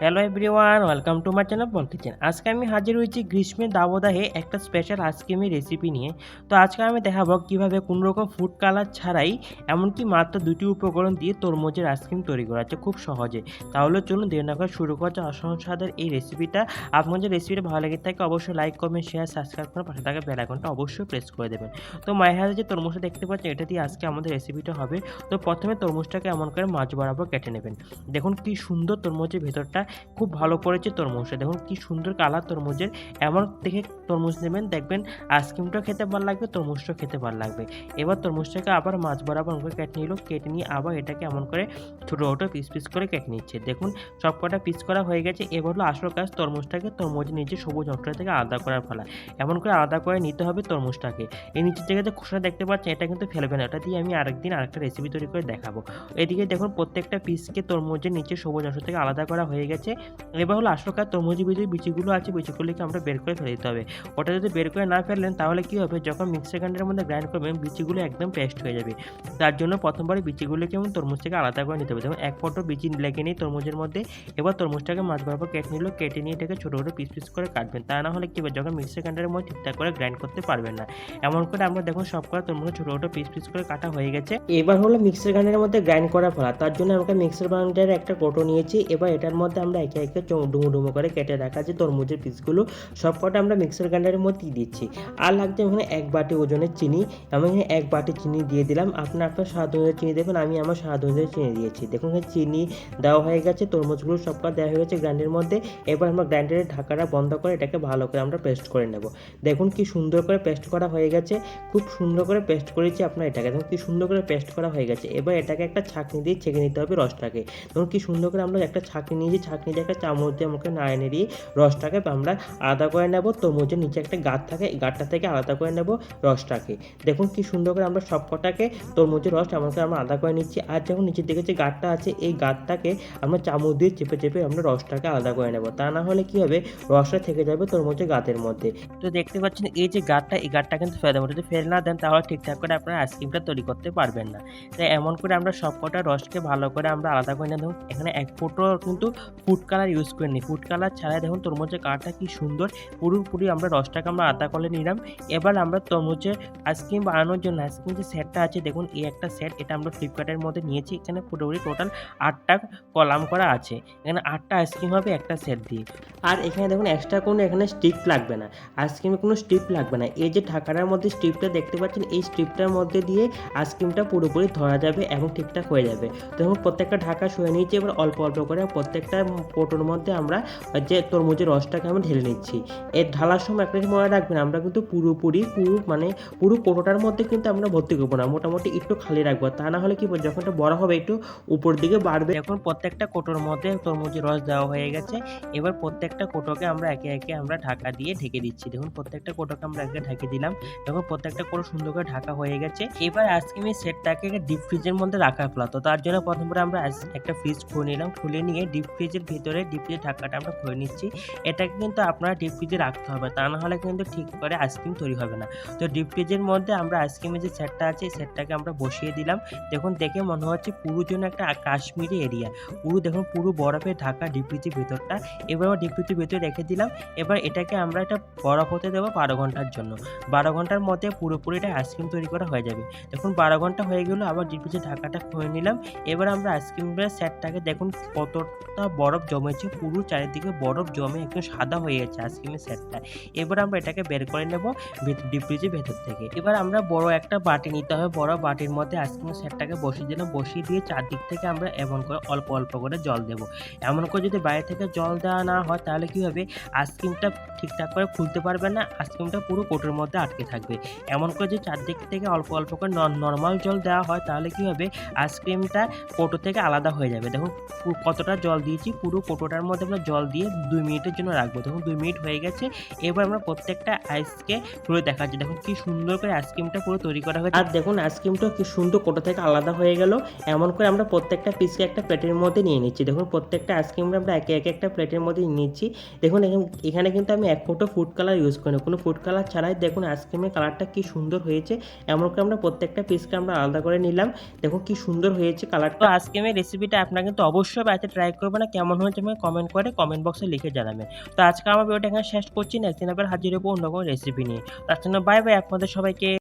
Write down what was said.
Hello everyone welcome to my channel ball kitchen আজকে আমি হাজির হয়েছি গ্রীষ্মের দাবদাহে একটা স্পেশাল আইসক্রিমের রেসিপি নিয়ে। তো আজকে আমি দেখাবো কীভাবে কোনো রকম ফুড কালার ছাড়াই এমনকি মাত্র দুটি উপকরণ দিয়ে তরমুজের আইসক্রিম তৈরি করা যাচ্ছে খুব সহজে। তাহলে চলুন দেরি না করে শুরু করা অসংখ্য স্বাদের এই রেসিপিটা আপনার যে রেসিপিটা ভালো লেগে থাকে, অবশ্যই লাইক কমেন্ট শেয়ার সাবস্ক্রাইব করে পাশে থাকা বেল আইকনটা অবশ্যই প্রেস করে দেবেন। তো মায়ের হাতে যে তরমুজটা দেখতে পাচ্ছেন, এটা দিয়ে আজকে আমাদের রেসিপিটা হবে। তো প্রথমে তরমুজটাকে এমন করে মাছ বরাবর কেটে নেবেন। দেখুন কি সুন্দর তরমুজের ভেতরটা খুব ভালো করেছে তরমুজটা দেখুন, কি সুন্দর কালার তরমুজের। এমন দেখে তরমুজ নেবেন, দেখবেন আইসক্রিমটাও খেতে ভালো লাগবে, তরমুজটাও খেতে ভালো লাগবে। এবার তরমুজটাকে আবার মাছ বরাবর করে কেটে নিল, কেটে নিয়ে আবার এটাকে এমন করে ছোটো ছোটো পিস পিস করে কেটে নিচ্ছে। দেখুন, সব কটা পিস করা হয়ে গেছে। এবার হলো আসল কাজ তরমুজটাকে তরমুজের নিচে সবুজ অংশটা থেকে আলাদা করার ফেলা। এমন করে আলাদা করে নিতে হবে তরমুজটাকে। এই নিচের জায়গায় যে খোসা দেখতে পাচ্ছেন, এটা কিন্তু ফেলবে না। এটা দিয়ে আমি আরেকদিন আরেকটা রেসিপি তৈরি করে দেখাবো। এদিকে দেখুন, প্রত্যেকটা পিসকে তরমুজের নিচে সবুজ অংশ থেকে আলাদা করা হয়ে গেছে। এবার হলো কাজ তরমুজের ভিতরে বিচিগুলো আছে, বিচিগুলিকে আমরা বের করে ফেলে দিতে হবে। ওটা যদি বের করে না ফেললেন তাহলে কী হবে? যখন মিক্সার গ্রাইন্ডারের মধ্যে গ্রাইন্ড করবেন, বিচিগুলো একদম পেস্ট হয়ে যাবে। তার জন্য প্রথমবারে বিচিগুলোকে এবং তরমুজ থেকে আলাদা করে নিতে হবে। যেমন এক ফটো বিচি লেগে নেই তরমুজের মধ্যে, এবার তরমুজটাকে মাছ বরাবর কেটে নিল, কেটে নিয়ে এটাকে ছোটো ছোটো পিস পিস করে কাটবেন। তা না হলে কী হবে? যখন মিক্সার গ্রাইন্ডারের মধ্যে ঠিকঠাক করে গ্রাইন্ড করতে পারবেন না। এমন করে আমরা দেখুন সব করে তরমুজ ছোটো ছোটো পিস পিস করে কাটা হয়ে গেছে। এবার হলো মিক্সার গ্রাইন্ডারের মধ্যে গ্রাইন্ড করা ফলা। তার জন্য আমরা মিক্সার গ্রাইন্ডারের একটা কোটো নিয়েছি। এবার এটার মধ্যে আমরা একে একে ডুমো ডুমো করে কেটে রাখা যে তরমুজের পিসগুলো সব কটা আমরা মিক্সার গ্রাইন্ডারের মধ্যে দিচ্ছি। আর লাগছে ওখানে এক বাটি ওজনের চিনি। আমি এখানে এক বাটি চিনি দিয়ে দিলাম। আপনার আপনার স্বাদ অনুযায়ী চিনি দেবেন, আমি আমার স্বাদ অনুযায়ী চিনি দিয়েছি। দেখুন চিনি দেওয়া হয়ে গেছে, তরমুজগুলো সব কটা দেওয়া হয়ে গেছে গ্রাইন্ডারের মধ্যে। এবার আমরা গ্রাইন্ডারের ঢাকাটা বন্ধ করে এটাকে ভালো করে আমরা পেস্ট করে নেব। দেখুন কি সুন্দর করে পেস্ট করা হয়ে গেছে। খুব সুন্দর করে পেস্ট করেছি আপনার এটাকে। দেখুন কি সুন্দর করে পেস্ট করা হয়ে গেছে। এবার এটাকে একটা ছাঁকনি দিয়ে ছেঁকে নিতে হবে রসটাকে। দেখুন কি সুন্দর করে আমরা একটা ছাঁকনি নিয়েছি। ছাঁকনি দিয়ে একটা চামচ দিয়ে আমাকে নাড়ে নেড়িয়ে রসটাকে আমরা আলাদা করে নেব। তরমুজের নিচে একটা গাঁট থাকে, এই গাঁটটা থেকে আলাদা করে নেব রসটাকে। দেখুন কি সুন্দর করে আমরা সব কটাকে তরমুজের রস আমাকে আমরা আলাদা করে নিচ্ছি। আর যখন নিচের দিকে যে গাঁটটা আছে, এই গাঁটটাকে আমরা চামচ দিয়ে চেপে চেপে আমরা রসটাকে আলাদা করে নেব। তা না হলে কি হবে? রসটা থেকে যাবে তরমুজের গাঁতের মধ্যে। তো দেখতে পাচ্ছেন, এই যে গাঁটটা, এই গাঁটটা কিন্তু ফেলে যদি ফেলে না দেন, তাহলে ঠিকঠাক করে আপনারা আইসক্রিমটা তৈরি করতে পারবেন না। তাই এমন করে আমরা সব কটা রসকে ভালো করে আমরা আলাদা করে নিয়ে দেখুন, এখানে এক ফোটো কিন্তু ফুড কালার ইউজ করে নিই ফুড কালার ছাড়াই দেখুন তরমুজের কালারটা কি সুন্দর। পুরোপুরি আমরা রসটাকে আমরা আলাদা কলে নিলাম। এবার আমরা তরমুজের আইসক্রিম বানানোর জন্য আইসক্রিম যে সেটটা আছে, দেখুন এই একটা সেট এটা আমরা ফ্লিপকার্টের মধ্যে নিয়েছি। এখানে পুরোপুরি টোটাল আটটা কলাম করা আছে। এখানে আটটা আইসক্রিম হবে একটা সেট দিয়ে। আর এখানে দেখুন এক্সট্রা কোনো এখানে স্টিপ লাগবে না। আইসক্রিমে কোনো স্টিপ লাগবে না। এই যে ঢাকাটার মধ্যে স্টিপটা দেখতে পাচ্ছেন, এই স্টিপটার মধ্যে দিয়ে আইসক্রিমটা পুরোপুরি ধরা যাবে এবং ঠিকঠাক হয়ে যাবে। তো প্রত্যেকটা ঢাকা শুয়ে নিয়েছি, এবার অল্প অল্প করে প্রত্যেকটা কোটোর মধ্যে আমরা যে তরমুজের রসটাকে আমরা ঢেলে নিচ্ছি। এর ঢালার সময় একটা মনে রাখবেন আমরা কিন্তু পুরোপুরি পুরো মানে পুরো কোটোটার মধ্যে কিন্তু আমরা ভর্তি করব না মোটামুটি একটু খালি রাখব। তা না হলে কি বলব, যখন এটা বড় হবে একটু উপর দিকে বাড়বে। এখন প্রত্যেকটা কোটোর মধ্যে তরমুজের রস দেওয়া হয়ে গেছে। এবার প্রত্যেকটা কোটোকে আমরা একে একে আমরা ঢাকা দিয়ে ঢেকে দিচ্ছি। দেখুন প্রত্যেকটা কোটোকে আমরা একে ঢেকে দিলাম। দেখুন প্রত্যেকটা কোটো সুন্দর করে ঢাকা হয়ে গেছে। এবার আইসক্রিমের সেটটাকে ডিপ ফ্রিজের মধ্যে রাখা ফেলা তো তার জন্য প্রথমে আমরা একটা ফ্রিজ খুলে নিলাম। খুলে নিয়ে ডিপ ফ্রিজের ভিতরে ডিপ ঢাকাটা আমরা খুলে নিচ্ছি, এটাকে কিন্তু আপনারা ডিপ ফ্রিজে রাখতে হবে, তা না হলে কিন্তু ঠিক করে আইসক্রিম তৈরি হবে না। তো ডিপ ফ্রিজের মধ্যে আমরা আইসক্রিমের যে সেটটা আছে সেটটাকে আমরা বসিয়ে দিলাম। দেখুন, দেখে মনে হচ্ছে পুরো জন্য একটা কাশ্মীরি এরিয়া পুরো দেখুন, পুরো বরফে ঢাকা ডিপ ফ্রিজের ভেতরটা। এবার আমরা ডিপ ফ্রিজের ভেতরে রেখে দিলাম। এবার এটাকে আমরা একটা বরফ হতে দেবো বারো ঘণ্টার জন্য। বারো ঘণ্টার মধ্যে পুরোপুরি এটা আইসক্রিম তৈরি করা হয়ে যাবে। দেখুন, বারো ঘণ্টা হয়ে গেলো, আবার ডিপ ফ্রিজের ঢাকাটা খুলে নিলাম। এবার আমরা আইসক্রিমের সেটটাকে দেখুন কতটা বরফ জমেছে, পুরো চারিদিকে বরফ জমে একদম সাদা হয়ে গেছে আইসক্রিমের সেটটা। এবার আমরা এটাকে বের করে নেব ডিপ ফ্রিজের ভেতর থেকে। এবার আমরা বড় একটা বাটি নিতে হবে, বড় বাটির মধ্যে আইসক্রিমের সেটটাকে বসিয়ে দিলাম। বসিয়ে দিয়ে চারদিক থেকে আমরা এমন করে অল্প অল্প করে জল দেব। এমন করে যদি বাইরে থেকে জল দেওয়া না হয়, তাহলে কি হবে? আইসক্রিমটা ঠিকঠাক করে খুলতে পারবে না, আইসক্রিমটা পুরো কোটোর মধ্যে আটকে থাকবে। এমন করে যদি চারদিক থেকে অল্প অল্প করে নর্মাল জল দেওয়া হয়, তাহলে কী হবে? আইসক্রিমটা কোটো থেকে আলাদা হয়ে যাবে। দেখুন, কতটা জল দিয়েছি পুরো কোটোটার মধ্যে আমরা জল দিয়ে দুই মিনিটের জন্য রাখব। দেখুন, দুই মিনিট হয়ে গেছে। এবার আমরা প্রত্যেকটা আইসকে খুলে দেখাচ্ছি। দেখুন, কি সুন্দর করে আইসক্রিমটা পুরো তৈরি করা হয়েছে। আর দেখুন আইসক্রিমটা কি সুন্দর কোটো থেকে আলাদা হয়ে গেল। এমন করে আমরা প্রত্যেকটা পিসকে একটা প্লেটের মধ্যে নিয়ে নিচ্ছি। দেখুন, প্রত্যেকটা আইসক্রিমটা আমরা একে একে একটা প্লেটের মধ্যে নিয়ে নিচ্ছি। দেখুন, এখানে- কিন্তু আমি এক ফোটো ফুড কালার ইউজ করি কোনো ফুড কালার ছাড়াই দেখুন আইসক্রিমের কালারটা কি সুন্দর হয়েছে। এমন করে আমরা প্রত্যেকটা পিসকে আমরা আলাদা করে নিলাম। দেখুন, কি সুন্দর হয়েছে কালারটা আইসক্রিমের রেসিপিটা আপনারা কিন্তু অবশ্যই বাড়িতে ট্রাই করবেন না। কেমন কেমন হয়েছে আমাকে কমেন্ট করে কমেন্ট বক্সে লিখে জানাবেন তো আজকে আমার ভিডিওটা এখানে শেষ করছি। না দিন আবার হাজির হব অন্য কোনো রেসিপি নিয়ে। তার জন্য বাই বাই আপনাদের সবাইকে।